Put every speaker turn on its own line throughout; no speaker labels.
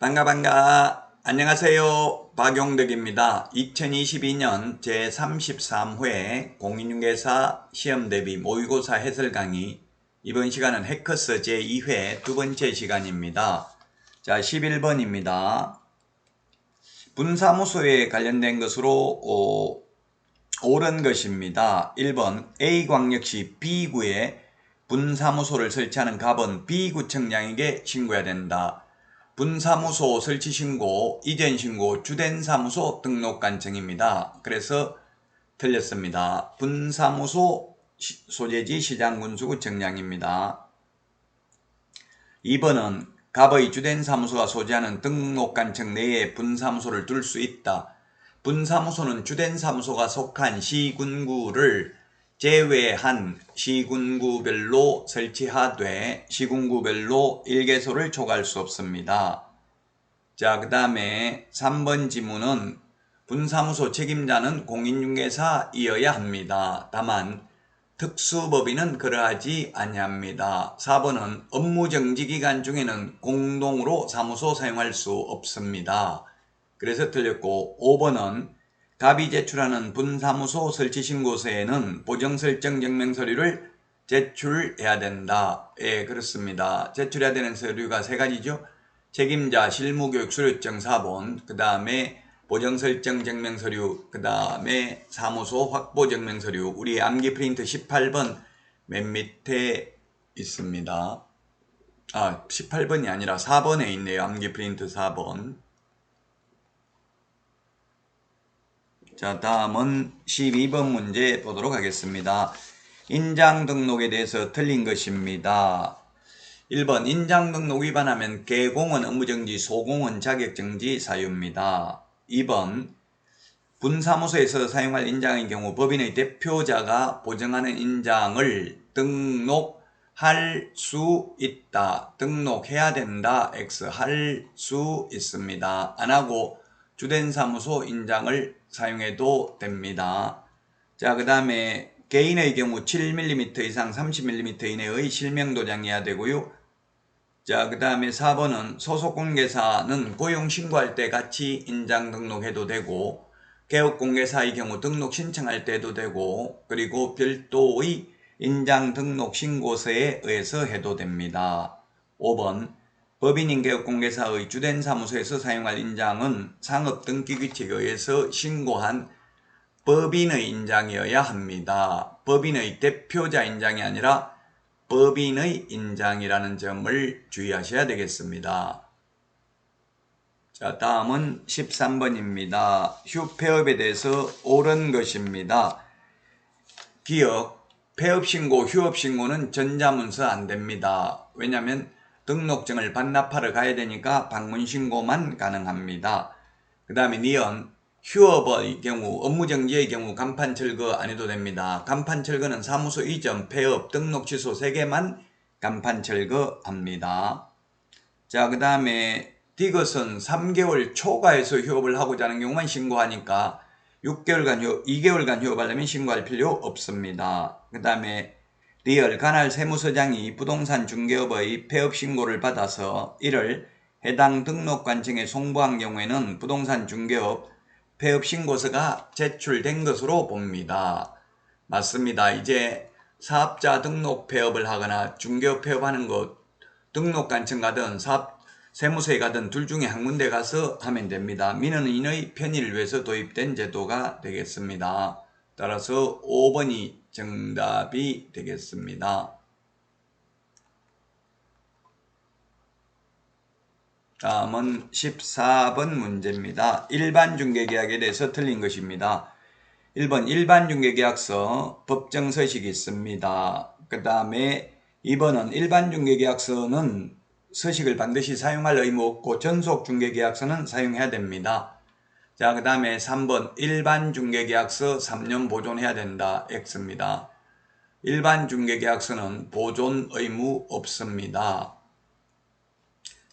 반가 반가. 안녕하세요. 박용덕입니다. 2022년 제33회 공인중개사 시험 대비 모의고사 해설 강의 이번 시간은 해커스 제2회 두 번째 시간입니다. 자 11번입니다. 분사무소에 관련된 것으로 어, 옳은 것입니다. 1번 A광역시 B구에 분사무소를 설치하는 갑은 B구청장에게 신고해야 된다 분사무소 설치 신고, 이전 신고, 주된 사무소 등록 간청입니다. 그래서 틀렸습니다. 분사무소 시- 소재지 시장군수구 정량입니다. 2번은 갑의 주된 사무소가 소재하는 등록 간청 내에 분사무소를 둘 수 있다. 분사무소는 주된 사무소가 속한 시군구를 제외한 시군구별로 설치하되 시군구별로 일개소를 초과할 수 없습니다. 자, 그 다음에 3번 지문은 분사무소 책임자는 공인중개사이어야 합니다. 다만 특수법인은 그러하지 아니합니다. 4번은 업무정지 기간 중에는 공동으로 사무소 사용할 수 없습니다. 그래서 틀렸고 5번은 갑이 제출하는 분사무소 설치 신고서에는 보정 설정 증명 서류를 제출해야 된다. 예, 그렇습니다. 제출해야 되는 서류가 세 가지죠. 책임자 실무교육 수료증 4번, 그 다음에 보정 설정 증명 서류, 그 다음에 사무소 확보 증명 서류. 우리 암기 프린트 18번 맨 밑에 있습니다. 아, 18번이 아니라 4번에 있네요. 암기 프린트 4번. 자, 다음은 12번 문제 보도록 하겠습니다. 인장 등록에 대해서 틀린 것입니다. 1번 인장 등록 위반하면 개공은 업무정지, 소공은 자격정지 사유입니다. 2번 분사무소에서 사용할 인장의 경우 법인의 대표자가 보정하는 인장을 등록할 수 있다. 등록해야 된다. X 할 수 있습니다. 안 하고 주된 사무소 인장을 사용해도 됩니다. 자, 그 다음에 개인의 경우 7mm 이상 30mm 이내의 실명 도장해야 되고요. 자, 그 다음에 4번은 소속 공개사는 고용 신고할 때 같이 인장 등록해도 되고, 개업 공개사의 경우 등록 신청할 때도 되고, 그리고 별도의 인장 등록 신고서에 의해서 해도 됩니다. 5번 법인인 개업 공개사의 주된 사무소에서 사용할 인장은 상업 등기 규칙에 의해서 신고한 법인의 인장이어야 합니다. 법인의 대표자 인장이 아니라 법인의 인장이라는 점을 주의하셔야 되겠습니다. 자, 다음은 13번입니다. 휴폐업에 대해서 옳은 것입니다. 기억, 폐업신고, 휴업신고는 전자문서 안 됩니다. 왜냐하면 등록증을 반납하러 가야 되니까 방문신고만 가능합니다. 그 다음에 니은, 휴업의 경우, 업무정지의 경우 간판 철거 안 해도 됩니다. 간판 철거는 사무소 이전, 폐업, 등록 취소 3개만 간판 철거합니다. 자, 그 다음에 디귿은 3개월 초과해서 휴업을 하고자 하는 경우만 신고하니까 6개월간 휴업, 2개월간 휴업하려면 신고할 필요 없습니다. 그 다음에 리얼 관할 세무서장이 부동산 중개업의 폐업 신고를 받아서 이를 해당 등록관청에 송부한 경우에는 부동산 중개업 폐업 신고서가 제출된 것으로 봅니다. 맞습니다. 이제 사업자 등록 폐업을 하거나 중개업 폐업하는 것 등록관청 가든 사업 세무서에 가든 둘 중에 한 군데 가서 하면 됩니다. 민원인의 편의를 위해서 도입된 제도가 되겠습니다. 따라서 5번이 정답이 되겠습니다. 다음은 14번 문제입니다. 일반 중개계약에 대해서 틀린 것입니다. 1번 일반 중개계약서 법정 서식이 있습니다. 그 다음에 2번은 일반 중개계약서는 서식을 반드시 사용할 의무 없고 전속 중개계약서는 사용해야 됩니다. 자, 그 다음에 3번 일반 중개계약서 3년 보존해야 된다. X입니다. 일반 중개계약서는 보존 의무 없습니다.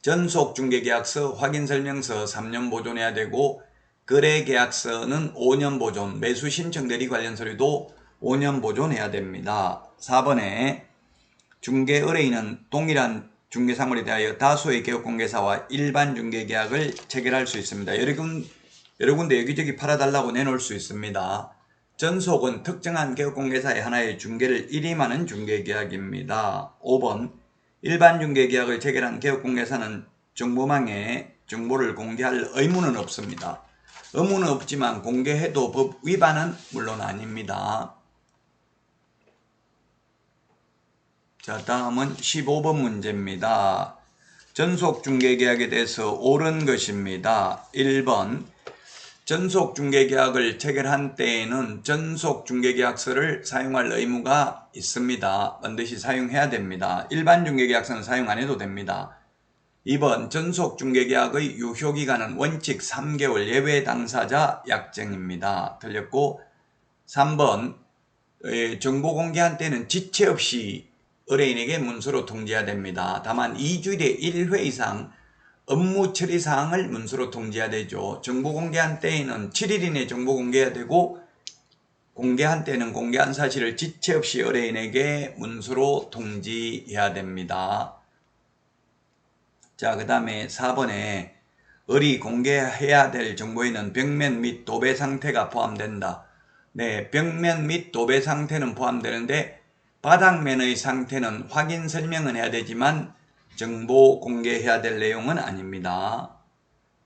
전속 중개계약서 확인설명서 3년 보존해야 되고 거래계약서는 5년 보존, 매수 신청 대리 관련 서류도 5년 보존해야 됩니다. 4번에 중개 의뢰인은 동일한 중개사물에 대하여 다수의 개업공개사와 일반 중개계약을 체결할 수 있습니다. 여러, 군, 여러 군데 여기저기 팔아달라고 내놓을 수 있습니다. 전속은 특정한 개업공개사의 하나의 중개를 일임하는 중개계약입니다. 5번 일반 중개계약을 체결한 개업공개사는 정보망에 정보를 공개할 의무는 없습니다. 의무는 없지만 공개해도 법 위반은 물론 아닙니다. 자, 다음은 15번 문제입니다. 전속 중개 계약에 대해서 옳은 것입니다. 1번 전속 중개 계약을 체결한 때에는 전속 중개 계약서를 사용할 의무가 있습니다. 반드시 사용해야 됩니다. 일반 중개 계약서는 사용 안 해도 됩니다. 2번 전속 중개 계약의 유효 기간은 원칙 3개월 예외 당사자 약정입니다. 틀렸고 3번 에, 정보 공개한 때는 지체 없이 의뢰인에게 문서로 통지해야 됩니다. 다만 2주일에 1회 이상 업무 처리 사항을 문서로 통지해야 되죠. 정보 공개한 때에는 7일 이내 정보 공개해야 되고 공개한 때는 공개한 사실을 지체 없이 의뢰인에게 문서로 통지해야 됩니다. 자, 그 다음에 4번에 의리 공개해야 될 정보에는 벽면 및 도배 상태가 포함된다. 네, 벽면 및 도배 상태는 포함되는데 바닥면의 상태는 확인 설명은 해야 되지만 정보 공개해야 될 내용은 아닙니다.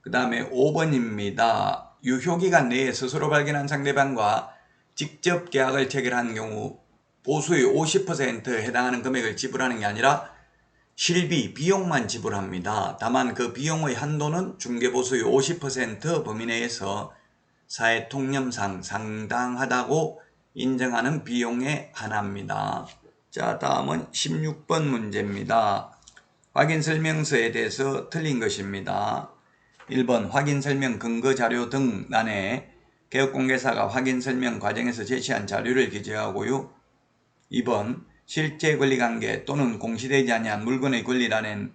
그 다음에 5번입니다. 유효기간 내에 스스로 발견한 상대방과 직접 계약을 체결한 경우 보수의 50% 해당하는 금액을 지불하는 게 아니라 실비, 비용만 지불합니다. 다만 그 비용의 한도는 중개보수의 50% 범위 내에서 사회 통념상 상당하다고 인정하는 비용에 한합니다. 자, 다음은 16번 문제입니다. 확인 설명서에 대해서 틀린 것입니다. 1번 확인 설명 근거 자료 등란에 개업공개사가 확인 설명 과정에서 제시한 자료를 기재하고요. 2번 실제 권리관계 또는 공시되지 아니한 물건의 권리라는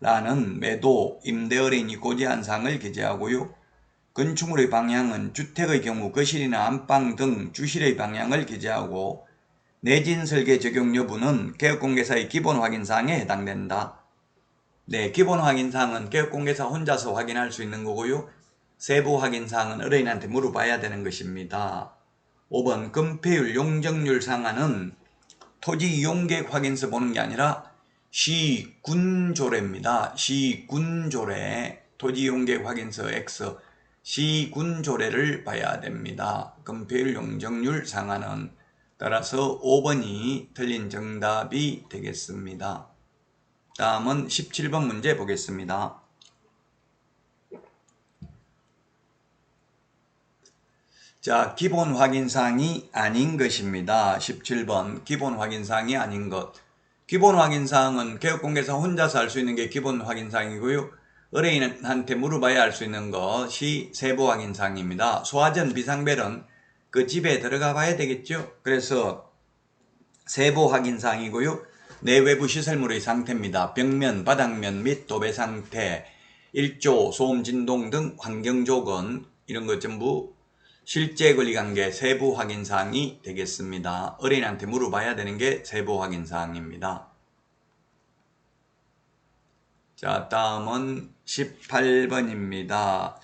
라는 매도, 임대의뢰인이 고지한 사항을 기재하고요. 건축물의 방향은 주택의 경우 거실이나 안방 등 주실의 방향을 기재하고 내진 설계 적용 여부는 개업공개사의 기본 확인 사항에 해당된다. 네, 기본 확인사항은 개업공개사 혼자서 확인할 수 있는 거고요. 세부 확인사항은 의뢰인한테 물어봐야 되는 것입니다. 5번 금폐율 용적률 상한은 토지 이용계획 확인서 보는 게 아니라 시군조례입니다. 시군조례 토지 이용계획 확인서 X 시군조례를 봐야 됩니다. 금폐율 용적률 상한은 따라서 5번이 틀린 정답이 되겠습니다. 다음은 17번 문제 보겠습니다. 자, 기본 확인사항이 아닌 것입니다. 17번 기본 확인사항이 아닌 것. 기본 확인사항은 개업공개사 혼자서 할수 있는 게 기본 확인사항이고요. 의뢰인한테 물어봐야 할수 있는 것이 세부 확인사항입니다. 소화전 비상벨은 그 집에 들어가 봐야 되겠죠. 그래서 세부 확인사항이고요. 내외부 시설물의 상태입니다. 벽면, 바닥면 및 도배 상태, 일조, 소음, 진동 등 환경 조건 이런 것 전부 실제 권리관계 세부 확인사항이 되겠습니다. 의뢰인한테 물어봐야 되는 게 세부 확인사항입니다. 자, 다음은 18번입니다.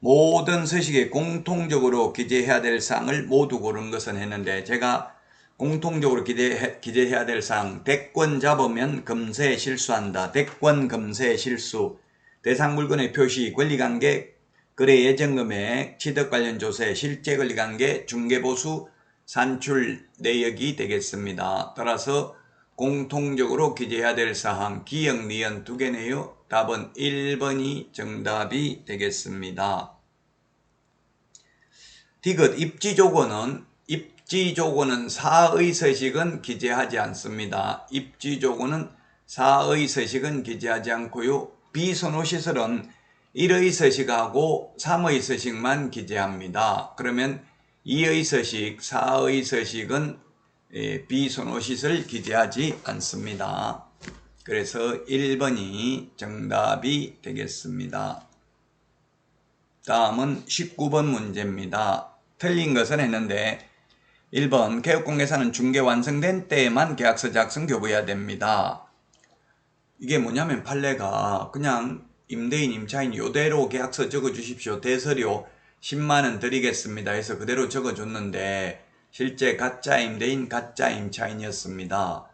모든 서식에 공통적으로 기재해야 될 사항을 모두 고른 것은 했는데 제가 공통적으로 기재, 기재해야 될 사항 대권 잡으면 금세 실수한다. 대권 금세 실수 대상 물건의 표시 권리관계 거래 예정금액 취득 관련 조세 실제 권리관계 중개보수 산출 내역이 되겠습니다. 따라서 공통적으로 기재해야 될 사항 기억, 니은 두 개네요. 답은 1번이 정답이 되겠습니다. 디귿 입지 조건은 입지 조건은 사의 서식은 기재하지 않습니다. 입지 조건은 사의 서식은 기재하지 않고요. 비선호 시설은 1의 서식하고 3의 서식만 기재합니다. 그러면 2의 서식, 4의 서식은 예, 비선호시설 기재하지 않습니다. 그래서 1번이 정답이 되겠습니다. 다음은 19번 문제입니다. 틀린 것은 했는데 1번 개업공개사는 중개 완성된 때에만 계약서 작성 교부해야 됩니다. 이게 뭐냐면 판례가 그냥 임대인, 임차인 요대로 계약서 적어 주십시오. 대서료 10만원 드리겠습니다. 해서 그대로 적어 줬는데 실제 가짜 임대인, 가짜 임차인이었습니다.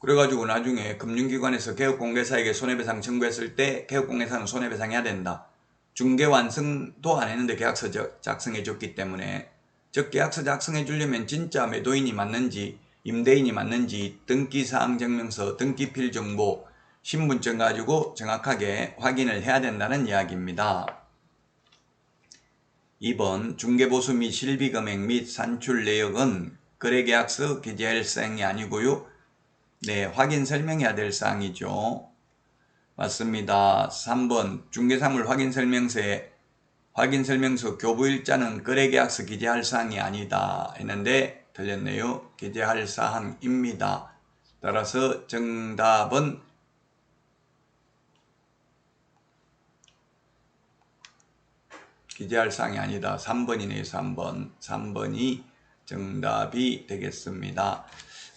그래가지고 나중에 금융기관에서 개업공개사에게 손해배상 청구했을 때 개업공개사는 손해배상해야 된다. 중개 완성도 안 했는데 계약서 적- 작성해 줬기 때문에 즉 계약서 작성해 주려면 진짜 매도인이 맞는지 임대인이 맞는지 등기사항 증명서, 등기필 정보, 신분증 가지고 정확하게 확인을 해야 된다는 이야기입니다. 2번 중개보수 및 실비금액 및 산출 내역은 거래계약서 기재할 사항이 아니고요. 네, 확인 설명해야 될 사항이죠. 맞습니다. 3번 중개사물 확인 설명서에 확인 설명서 교부 일자는 거래 계약서 기재할 사항이 아니다 했는데 틀렸네요. 기재할 사항입니다. 따라서 정답은 기재할 사항이 아니다. 3번이네요. 3번. 3번이 정답이 되겠습니다.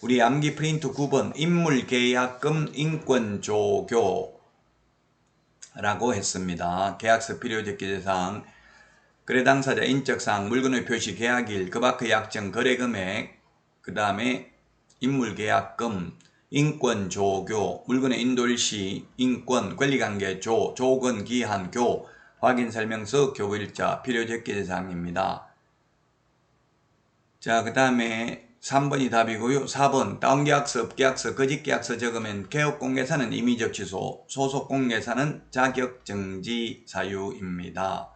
우리 암기 프린트 9번 인물계약금 인권조교 라고 했습니다. 계약서 필요적 기재사항 거래 당사자 인적사항 물건의 표시 계약일 그 밖의 약정 거래금액 그 다음에 인물계약금 인권 조교 물건의 인도일시 인권 권리관계 조 조건 기한 교 확인 설명서 교부일자 필요적 기재사항입니다. 자, 그 다음에 3번이 답이고요. 4번 다운계약서, 업계약서, 거짓계약서 적으면 개업공개사는 임의적 취소, 소속공개사는 자격정지 사유입니다.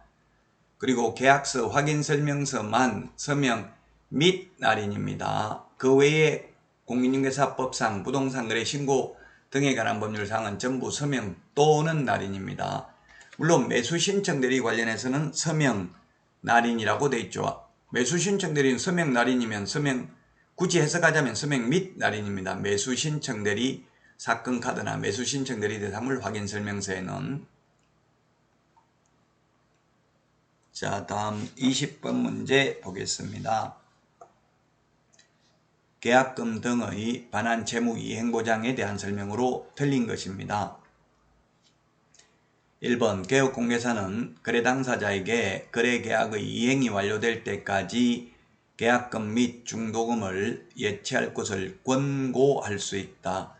그리고 계약서 확인설명서만 서명 및 날인입니다. 그 외에 공인중개사법상 부동산 거래 신고 등에 관한 법률사항은 전부 서명 또는 날인입니다. 물론 매수 신청 대리 관련해서는 서명 날인이라고 돼 있죠. 매수 신청 대리는 서명 날인이면 서명 굳이 해석하자면 서명 및 날인입니다. 매수 신청 대리 사건 카드나 매수 신청 대리 대상물 확인 설명서에는 자 다음 20번 문제 보겠습니다. 계약금 등의 반환 채무 이행보장에 대한 설명으로 틀린 것입니다. 1번 개업공개사는 거래 당사자에게 거래 계약의 이행이 완료될 때까지 계약금 및 중도금을 예치할 것을 권고할 수 있다.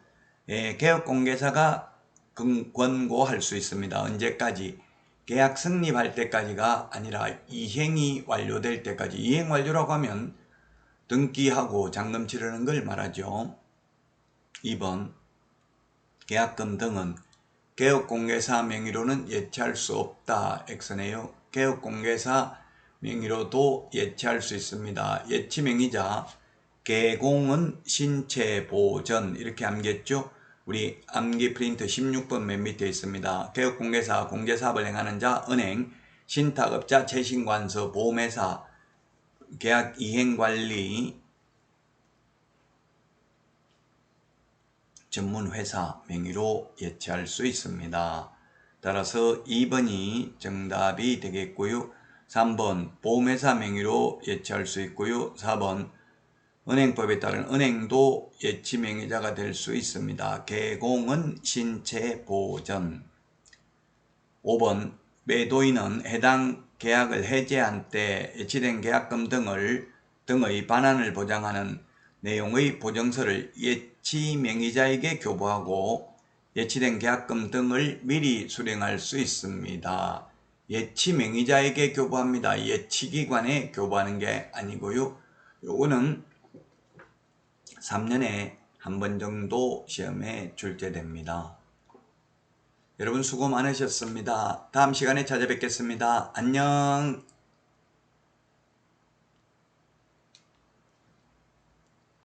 예, 개업공개사가 금- 권고할 수 있습니다. 언제까지? 계약 성립할 때까지가 아니라 이행이 완료될 때까지. 이행 완료라고 하면 등기하고 잔금 치르는 걸 말하죠. 2번 계약금 등은 개업공개사 명의로는 예치할 수 없다. X네요. 개업공개사 명의로도 예치할 수 있습니다. 예치 명의자 개공은 신체 보전 이렇게 암겠죠. 우리 암기 프린트 16번 맨 밑에 있습니다. 개업공개사 공제사업을 행하는 자 은행 신탁업자 재신관서 보험회사 계약 이행관리 전문회사 명의로 예치할 수 있습니다. 따라서 2번이 정답이 되겠고요. 3번 보험회사 명의로 예치할 수 있고요. 4번 은행법에 따른 은행도 예치 명의자가 될 수 있습니다. 개공은 신체 보전 5번 매도인은 해당 계약을 해제한 때 예치된 계약금 등을 등의 반환을 보장하는 내용의 보증서를 예치 명의자에게 교부하고 예치된 계약금 등을 미리 수령할 수 있습니다. 예치 명의자에게 교부합니다. 예치기관에 교부하는 게 아니고요. 요거는 3년에 한 번 정도 시험에 출제됩니다. 여러분 수고 많으셨습니다. 다음 시간에 찾아뵙겠습니다. 안녕.